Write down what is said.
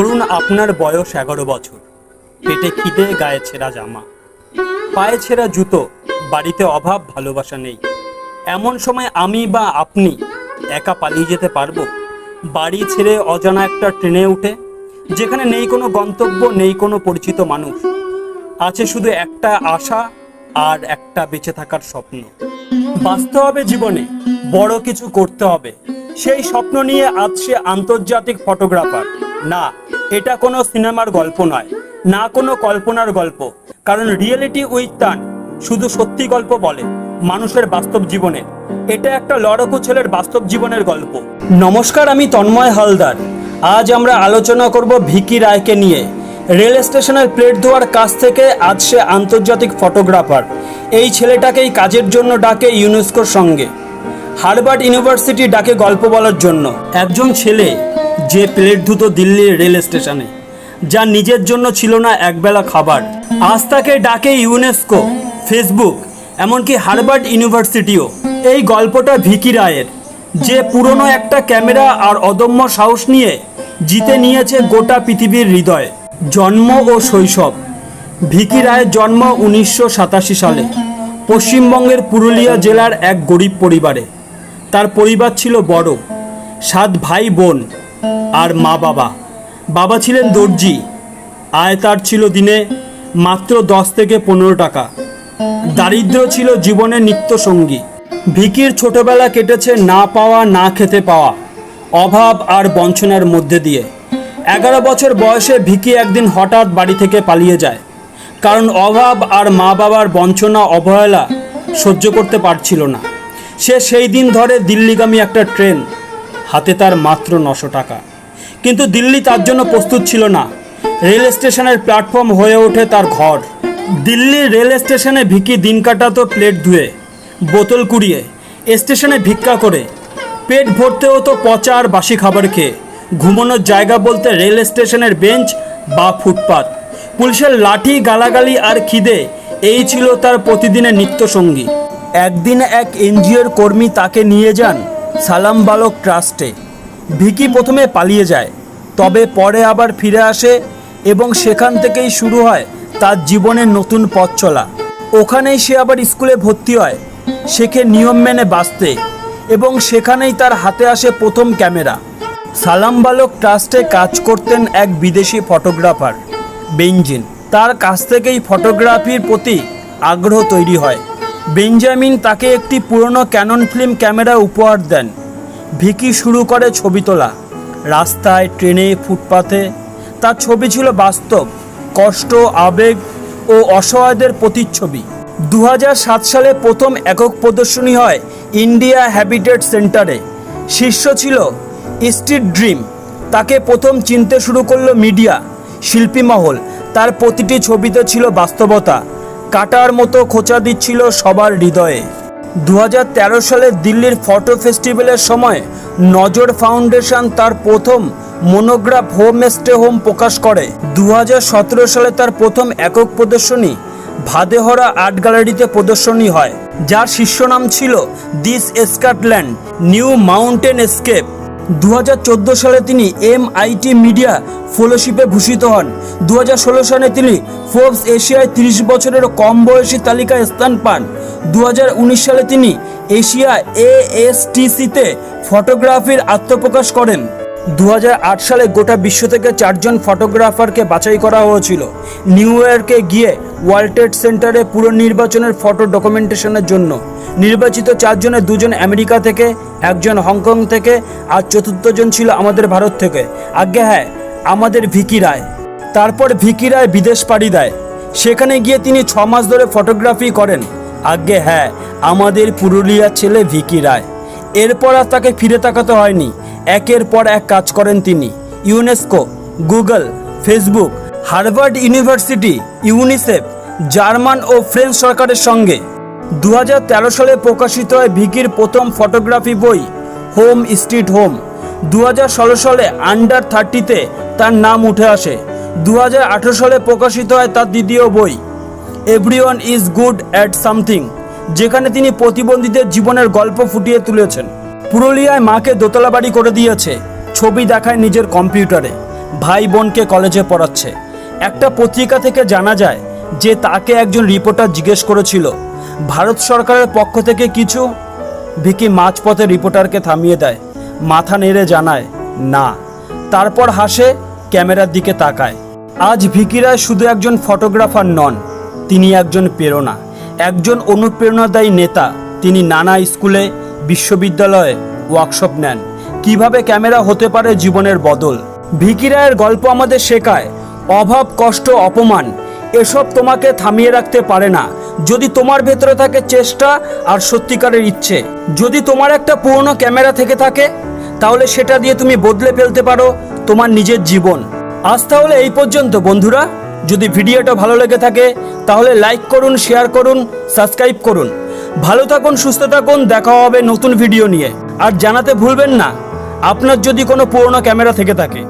ধরুন আপনার বয়স এগারো বছর। পেটে খিদে, গায়ে ছেঁড়া জামা। পায়ে ছেঁড়া জুতো, বাড়িতে অভাব, ভালোবাসা নেই। এমন সময় আমি বা আপনি একা পালিয়ে যেতে পারব? বাড়ি ছেড়ে অজানা একটা ট্রেনে উঠে, যেখানে নেই কোনো গন্তব্য, নেই কোনো পরিচিত মানুষ। আছে শুধু একটা আশা আর একটা বেঁচে থাকার স্বপ্ন। বাঁচতে হবে জীবনে বড় কিছু করতে হবে। সেই স্বপ্ন নিয়ে আজ সে আন্তর্জাতিক ফটোগ্রাফার। না, এটা কোনো সিনেমার গল্প নয়, না কোনো কল্পনার গল্প। কারণ রিয়েলিটি উইথ টান শুধু সত্যি গল্প বলে, মানুষের বাস্তব জীবনে। এটা একটা লড়কু ছেলের বাস্তব জীবনের গল্প। নমস্কার, আমি তন্ময় হালদার। আজ আমরা আলোচনা করব ভিকি রায়কে নিয়ে। রেল স্টেশনের প্লেট ধোয়ার কাছ থেকে আজ সে আন্তর্জাতিক ফটোগ্রাফার। এই ছেলেটাকেই কাজের জন্য ডাকে ইউনেস্কোর সঙ্গে। হার্ভার্ড ইউনিভার্সিটি ডাকে গল্প বলার জন্য। একজন ছেলে যে প্লেট ধুতো দিল্লির রেল স্টেশনে, যা নিজের জন্য ছিল না একবেলা খাবার। আজ তাকে ডাকে ইউনেস্কো, ফেসবুক, এমনকি হার্ভার্ড ইউনিভার্সিটিও। এই গল্পটা ভিকি রায়ের, যে পুরনো একটা ক্যামেরা আর অদম্য সাহস নিয়ে জিতে নিয়েছে গোটা পৃথিবীর হৃদয়, জন্ম ও শৈশব। ভিকি রায়ের জন্ম উনিশশো সাতাশি সালে, পশ্চিমবঙ্গের পুরুলিয়া জেলার এক গরিব পরিবারে। তার পরিবার ছিল বড়, সাত ভাই বোন। আর মা বাবা। বাবা ছিলেন দর্জি। আয় তার ছিল দিনে মাত্র দশ থেকে পনেরো টাকা। দারিদ্র ছিল জীবনের নিত্য সঙ্গী ভিকির ছোটবেলা কেটেছে না পাওয়া, না খেতে পাওয়া, অভাব আর বঞ্চনার মধ্যে দিয়ে। এগারো বছর বয়সে ভিকি একদিন হঠাৎ বাড়ি থেকে পালিয়ে যায়। কারণ অভাব আর মা বাবার বঞ্চনা, অবহেলা সহ্য করতে পারছিল না। সে সেই দিন ধরে দিল্লিগামী একটা ট্রেন হাতে তার মাত্র নশো টাকা। কিন্তু দিল্লি তার জন্য প্রস্তুত ছিল না। রেল স্টেশনের প্ল্যাটফর্ম হয়ে ওঠে তার ঘর। দিল্লির রেল স্টেশনে ভিকি দিন কাটাতো প্লেট ধুয়ে, বোতল কুড়িয়ে, স্টেশনে ভিক্ষা করে, পেট ভরতে হতো পচা আর বাসি খাবার খেয়ে। ঘুমানোর জায়গা বলতে রেল স্টেশনের বেঞ্চ বা ফুটপাত। পুলিশের লাঠি, গালাগালি আর খিদে, এই ছিল তার প্রতিদিনের নিত্যসঙ্গী। একদিন এক এনজিওর কর্মী তাকে নিয়ে যান। সালাম বালক ট্রাস্টে। ভিকি প্রথমে পালিয়ে যায়, তবে পরে আবার ফিরে আসে এবং সেখান থেকেই শুরু হয় তার জীবনের নতুন পথ চলা। ওখানেই সে আবার স্কুলে ভর্তি হয়, শেখে নিয়ম মেনে বাঁচতে এবং সেখানেই তার হাতে আসে প্রথম ক্যামেরা। সালাম বালক ট্রাস্টে কাজ করতেন এক বিদেশি ফটোগ্রাফার, বেঞ্জিন। তার কাছ থেকেই ফটোগ্রাফির প্রতি আগ্রহ তৈরি হয়। বেঞ্জামিন তাকে একটি পুরনো ক্যানন ফিল্ম ক্যামেরা উপহার দেন। ভিকি শুরু করে ছবি তোলা। রাস্তায়, ট্রেনে ফুটপাথে তার ছবি ছিল বাস্তব, কষ্ট, আবেগ ও অসহায়দের প্রতিচ্ছবি। দু হাজার সাত সালে প্রথম একক প্রদর্শনী হয় ইন্ডিয়া হ্যাবিটেট সেন্টারে। শীর্ষ ছিল স্ট্রিট ড্রিম। তাকে প্রথম চিনতে শুরু করল মিডিয়া, শিল্পী মহল। তার প্রতিটি ছবিতে ছিল বাস্তবতা। কাটার মতো খোঁচা দিচ্ছিল সবার হৃদয়ে। দু হাজার তেরো সালে দিল্লির ফটো ফেস্টিভ্যালের সময় নজর ফাউন্ডেশন তার প্রথম মনোগ্রাফ হোম স্টে হোম প্রকাশ করে। দু হাজার সতেরো সালে তার প্রথম একক প্রদর্শনী ভাদেহরা আর্ট গ্যালারিতে প্রদর্শনী হয়, যার শীর্ষ নাম ছিল this Scotland new mountainscape দু হাজার চোদ্দ সালে তিনি এমআইটি মিডিয়া ফেলোশিপে ভূষিত হন। দু হাজার ষোলো সালে তিনি ফোর্বস এশিয়ায় তিরিশ বছরের কম বয়সী তালিকায় স্থান পান। দু হাজার উনিশ সালে তিনি এশিয়া এএসটিসিতে ফটোগ্রাফির আত্মপ্রকাশ করেন। দু হাজার আট সালে গোটা বিশ্ব থেকে চারজন ফটোগ্রাফারকে বাছাই করা হয়েছিল। নিউ ইয়র্কে গিয়ে ওয়ার্ল্ড ট্রেড সেন্টারে পুরো নির্বাচনের ফটো ডকুমেন্টেশনের জন্য। নির্বাচিত চারজনের দুজন আমেরিকা থেকে, একজন হংকং থেকে, আর চতুর্থজন ছিল আমাদের ভারত থেকে। আজ্ঞে হ্যাঁ আমাদের ভিকি রায়। তারপর ভিকি রায় বিদেশ পাড়ি দেয়। সেখানে গিয়ে তিনি ছ মাস ধরে ফটোগ্রাফি করেন। আজ্ঞে হ্যাঁ আমাদের পুরুলিয়ার ছেলে ভিকি রায়। এরপর আর তাকে ফিরে তাকাতে হয়নি। একের পর এক কাজ করেন তিনি। UNESCO, Google, Facebook, Harvard University, UNICEF, German ও ফ্রেঞ্চ সরকারের সঙ্গে। দু হাজার তেরো সালে প্রকাশিত হয় ভিকির প্রথম ফটোগ্রাফি বই, হোম স্ট্রিট হোম। দু হাজার ষোলো সালে আন্ডার থার্টিতে তার নাম উঠে আসে। দু হাজার আঠেরো সালে প্রকাশিত হয় তার দ্বিতীয় বই, everyone is good at something যেখানে তিনি প্রতিবন্ধীদের জীবনের গল্প ফুটিয়ে তুলেছেন। পুরুলিয়ায় মাকে দোতলা বাড়ি করে দিয়েছে। ছবি দেখায় নিজের কম্পিউটারে। ভাই বোনকে কলেজে পড়াচ্ছে। একটা পত্রিকা থেকে জানা যায় যে তাকে একজন রিপোর্টার জিজ্ঞেস করেছিল। ভারত সরকারের পক্ষ থেকে কিছু? ভিকি মাঝপথে রিপোর্টারকে থামিয়ে দেয়। মাথা নেড়ে জানায়, না। তারপর হাসে, ক্যামেরার দিকে তাকায়। আজ ভিকি রায় শুধু একজন ফটোগ্রাফার নন, তিনি একজন প্রেরণা। একজন অনুপ্রেরণাদায়ী নেতা, তিনি নানা স্কুলে বিশ্ববিদ্যালয়ে ওয়ার্কশপ নেন। কীভাবে ক্যামেরা হতে পারে জীবনের বদল? ভিকি রায়ের গল্প আমাদের শেখায়, অভাব, কষ্ট, অপমান, এসব তোমাকে থামিয়ে রাখতে পারে না। যদি তোমার ভেতরে থাকে চেষ্টা আর সত্যিকারের ইচ্ছে, যদি তোমার একটা পুরনো ক্যামেরা থেকে থাকে, তাহলে সেটা দিয়ে তুমি বদলে ফেলতে পারো তোমার নিজের জীবন। আজ তাহলে এই পর্যন্ত বন্ধুরা। যদি ভিডিওটা ভালো লেগে থাকে, তাহলে লাইক করুন শেয়ার করুন সাবস্ক্রাইব করুন। ভালো থাকুন, সুস্থ থাকুন, দেখা হবে নতুন ভিডিও নিয়ে। আর জানাতে ভুলবেন না, আপনার যদি কোনো পুরনো ক্যামেরা থেকে থাকে।